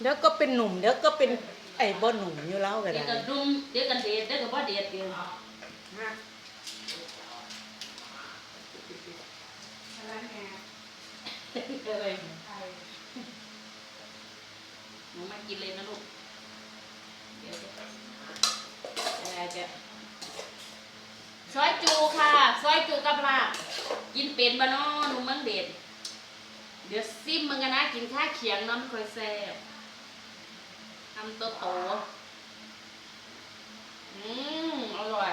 เดี๋ยวก็เป็นหนุ่มเดี๋ยวก็เป็นไอ้บ่หนุ่มอยู่แล้วก็เดี๋ยวได้ ก็ดุมเดี๋ยวก็เดทเดี๋ยวก็บ่เดทเดี๋ยวฮะเอ้ยหนูมากินเลยนะลูก เดี๋ยวจะเดี๋ยวจะซอยจูค่ะซอยจูกับลาบกินเป็นบ่เนาะหนูเมืองเดชเดี๋ยวซิมมึงกันนะกินข้าวเคียงเน้ำค่อยแซ่บ ทำโตโตอืมอร่อย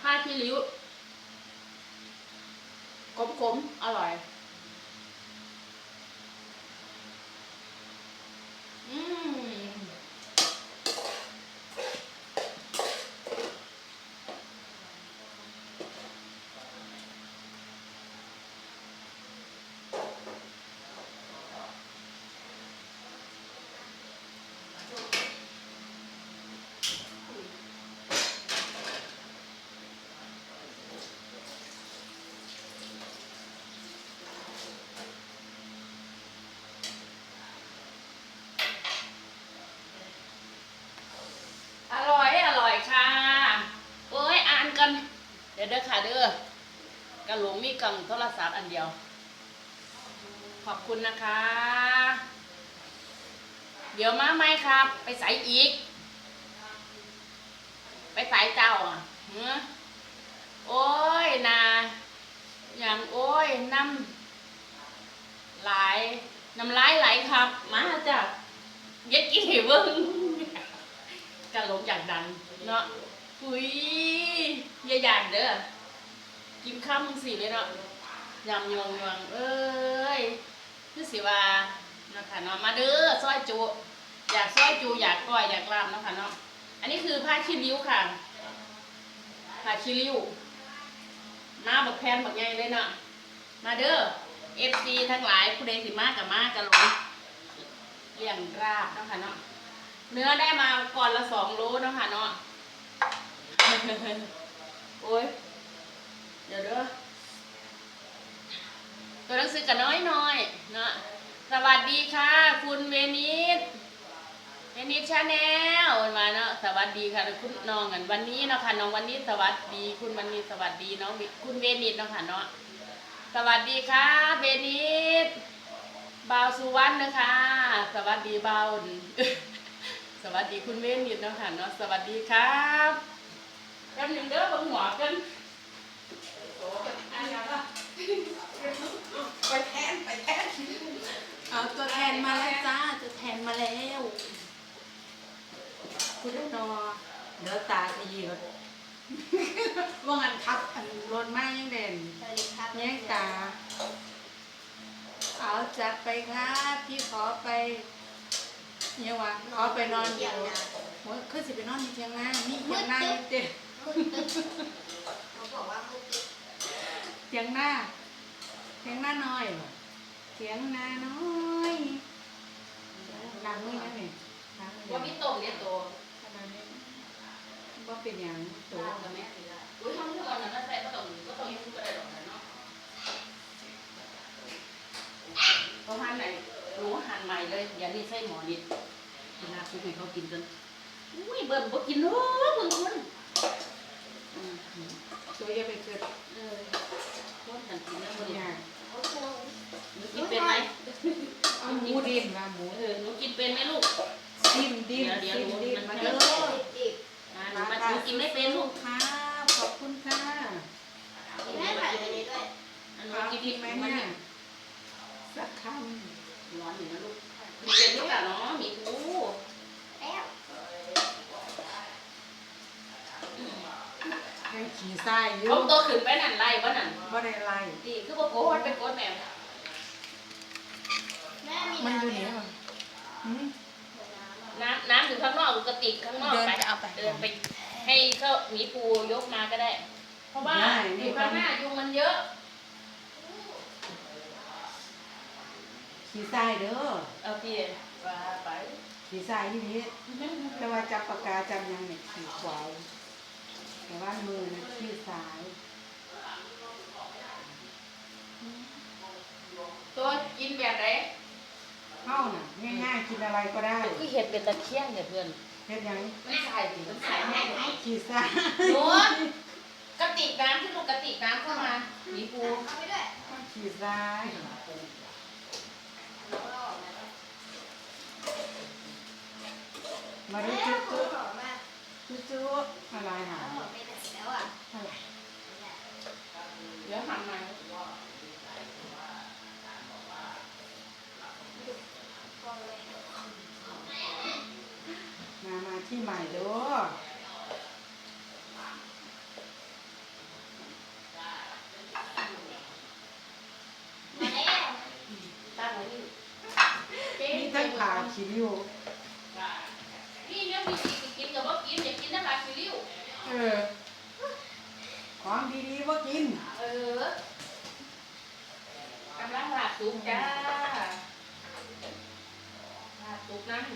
ผ้าคีริ้วขมๆ อร่อย อืมอร่อย อร่อยค่ะเอ้ย อ่านกัน เดี๋ยวเด้อค่ะเด้อกระหลงมีกล่องโทรศัพท์อันเดียว ขอบคุณนะคะ เดี๋ยวมาไหมครับ ไปใส่อีก ไปใส่เจ้าอะเฮ้อโอ้ยนาอย่างโอ้ยน้ำไหลายน้ำลายไหลครับ มาจ้ะอยัดกินให้เบิ้งกันลงอยางดันเนาะ หุยอย่าหยานเด้อกินข้าวมึงสิเลยเนาะยำยวงยวงเอ้ยคือสิว่าเนาะค่ะเนาะมาเด้อซอยจูอยากซอยจูอยากก้อยอยากลาบเนาะค่ะเนาะอันนี้คือผ้าขี้ริ้วค่ะผ้าขี้ริ้วหน้าบักแพนบักใหญ่เลยเนาะมาเด้อ FC ทั้งหลายผู้ใดสิมากกับมากกันลงเลี้ยงราบเนาะค่ะเนาะเนื้อได้มาก่อนละสองโลเนาะค่ะเนาะ โอ้ย เดี๋ยวเด้อตัวหนังสือกันน้อยน้อยเนาะสวัสดีค่ะ คุณเวนิสเวนิสชาแนลมาเนาะสวัสดีค่ะคุณน้องกันวันนี้เนาะค่ะน้องวันนี้สวัสดี คุณวันนี้สวัสดีน้องคุณเวนิสเนาะค่ะเนาะสวัสดีค่ะเวนิสบาวสุวรรณนะคะ สวัสดีบาวสวัสดีคุณเวนิสเนาะค่ะเนาะสวัสดีครับ กันหนึ่งเด้อบังหัวกันโอ้อันนี้ก็ไปแทนไปแทนเอาตัวแทนมาแล้วจ้าตัวแทนมาแล้วคุณนอเดี๋ยวตาขยี้ก่อนว่างันทับอันรนมากยังเด่นสวัสดีครับแย่งตา เอาจัดไปครับพี่ขอไปเนี่ยวะขอไปนอนอยู่โอ้ยคือสิไปนอนที่เทียงนานี่เทียงนาอยู่เด็ด เขาบอกว่าเขาติดเทียงหน้าเทียงหน้าน้อยเหรอเทียงหน้าน้อยดังไม่นะนี่ดังไม่ว่ามีต้มเนี่ยตัวดังไม่ว่าเป็นอย่างตัตัววกับแม่สิละอุ้ยทำทุกวันนั้นก็ใส่ก็ต้องก็ต้องยุ่งก็ได้ดอกนะเนาะเขาหั่นไหนหนูหั่นใหม่เลยอย่านี่ใส่หมอนิดเวลาคุกให้เขากินกันอุ้ยเบิ่มบ่กินเนาะเบิ่งคน อืมตัวอย่าไปเกิดเออคนกันกินแล้วบ่อได้ย่างเขาโกงหนูกินเป็นไหมเอาหมูดินมาหมูเออหนูกินเป็นไหมลูกดินดินเดี๋ยวดินเดี๋ยวดินมันมาเดี๋เด้ยวอติดอ่าหนูมาหนูกินไม่เป็นลูกครับขอบคุณค่ะติดแม่ถ่ายไปนี้ด้วยอันหนูเอากินกินไหมมันเนี่ยสักคร้อนอยู่นะลูกกินเป็นลูกอะเนาะหมีปูแล้วำให้ ขี่ไส้อยู่เขาตัวขึ้นไปนั่นไล่บ่นั่นบ่ได้ไล่ดีคือบ่โกดเป็นโกดแม่แม่มีมันน้ำอยู่ไหนแล้ววะหืมน้ำน้ำอยู่ข้างนอกกระติกข้างนอกเดินไปไปเอาไปเดินไปให้เขาหมีปูยกมาก็ได้ เพราะว่าอยู่ข้างหน้ายุงมันเยอะ ขี่ไส้เด้อเอาพี่ไปไปขี่ไส้ที่นี้แต่ว่าจับปากกาจับยังเนี่ยขี่ขวา แต่ว่ามือที่สายตัวกินแบบไหนเข้าน่ะง่ายๆกินอะไรก็ได้คือเห็ดเป็นตะเคียนเนี่ยเพื่อนเห็ดยังไม่ใส่ดิมันใส่แห้งไหมขี้ซ่าโนูกระติกน้ำที่ลูกกระติกน้ำเข้ามาหีปูขี้ซ่ามาดูจุ๊ จุ๊อมมากจุ๊จุ๊อะไรหาหอมไปไหนแล้วอะอะไรเดี๋ยวทำมามา มาที่ใหม่เดูมาแล้วตั้งไว้นี่มีทั้งผ่าขี้ริ้ว นี่เนี่ยมีกินกินกับว่ากินอย่ากินน้ำลายซีริ้ว เออ ของดีๆว่ากิน เออกำลังลาดซุปจ้าลาดซุปนั่น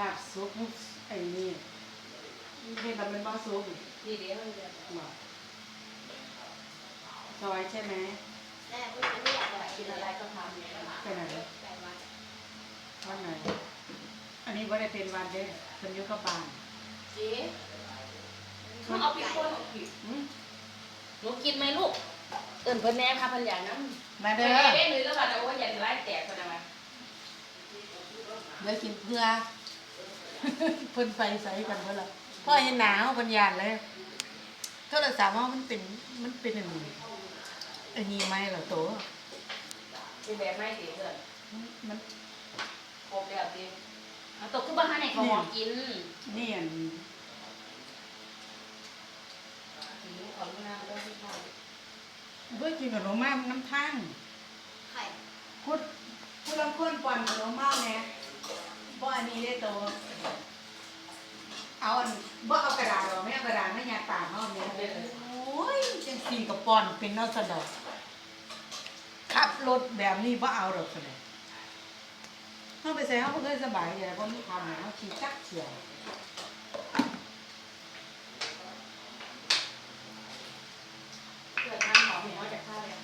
ลาบซุปไอ้นี่เฮ็ดแล้วมันบ่ซุปนี่เดี๋ยวเดี๋ยวบ่ซอยใช่ไหมแม่พูดไม่อยากบอกกินอะไรก็ทำไปไหนแต่ว่าวันไหน อันนี้บ่ได้เป็นวันเด้เพิ่นอยู่กับบ้านเจ๊ เขาเอาพริกคนเอาพริกหึหนูกินไหมลูก เอินเพิ่นแน่ค่ะเพิ่นอยากน้ำมาเด้เด้ออเด้เลยแล้วว่าแต่ว่าอย่าไล่แตกคนนะมาเลยกินเพื่อเพิ่นไปใส่กันเพิ่นล่ะพ่อเห็นหนาวเพิ่นยานเลยโทรศัพท์ว่ามันเป็นมันเป็นอันนี้อันนี้ไหมเหรอโตเป็นแบบไม่สิเพื่อนมันครบแล้วสิเอาตกขึ้นบ้านให้เขาหอมกินนี่อัน หิว ขอรู้นะต้องที่ข้าวเพื่อกินขนมมากน้ำทั้งไข่พูดพูดลำคนป่อนขนมมากแน่บ่อันนี้ได้โตเอาอันบ่เอากระดาษหรอกไม่เอากระดาษไม่อยากปากเอาเนี่ยโอ้ยจังสีกับป่อนเป็นเนอสะดอกขับรถแบบนี้บ่เอาหรอกเลยเขาไปใส่เขาก็เคยสบายใจเพราะไม่ทำนะเขาขี่จักเฉียว เพื่อนทำหอมเห็นว่าจะ ข้าวเลย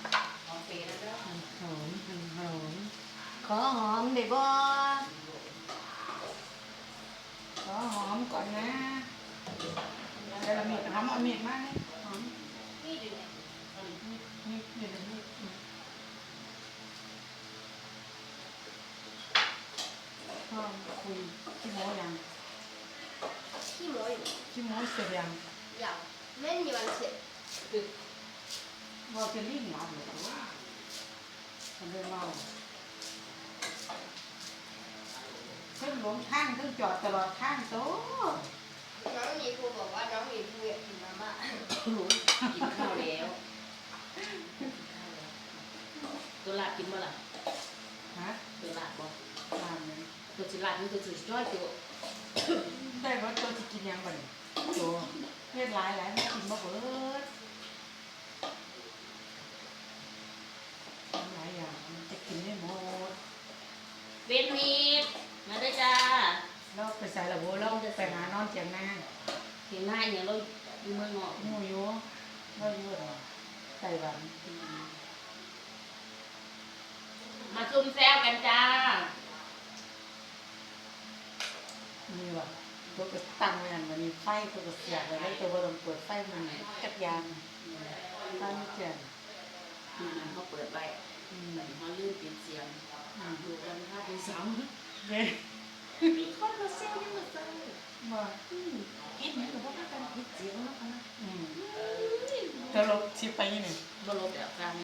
หอมเปรี้ยวแล้วหอมหอม ขอหอมได้บ่ขอหอมก่อนนะเดี๋ยวเรามีดหอมเอามีดมาเลยหอมนี่ดูเนี่ยนี่เดี๋ยวนี้พ่อคุยขี้โม้ยังขี้โม้อยู่ขี้โม้เสร็จยังย่างไม่มีวันเสร็จ เราจะรีบหลับหรือว่ามันเลยเมาเพิ่งหลงทางเพิ่งจอดตลอดทางโตน้องหมีภูบอกว่าน้องหมีภูอยากกินมาม่ากินข้าวแล้วตัวลาดกินบ่ล่ะฮะตัวลาดบ่ตามนี้ตัวสิลาดนี่ตัวสิจ้อยตัวได้ว่าตัวจะกินยังบ่เนี่ยตัวเฮ็ดหลายหลายไม่กินบ่เบิดทำหลายอย่างมันจะกินไม่หมด เป็นมีดมาด้วยจ้าเราไปใส่ละโวเราไปหานอนเจียงนาเห็นหน้าอย่างเราอยู่เมืองนอกหมูอยู่เราอยู่เหรอไต้หวันมาซุ่มแซวกันจ้ามีว่ะตัวก็ตั้งไว้นั่นวันนี้ไฟตัวก็เสียบไว้แล้วตัวบ่ต้องเปิดไฟมันจักยานไฟมันเจียนอืมเขาเปิดไว้อืมเขาลืมปิดเสียง อืมดูกันห้าเป็นสองเด้คนมาเซลยังมาเซลบ่เห็นไหมหรือว่ากันปิดเสียงแล้วกันนะอืมแต่เราสิไปนี่บ่ลบเดี๋ยวกัน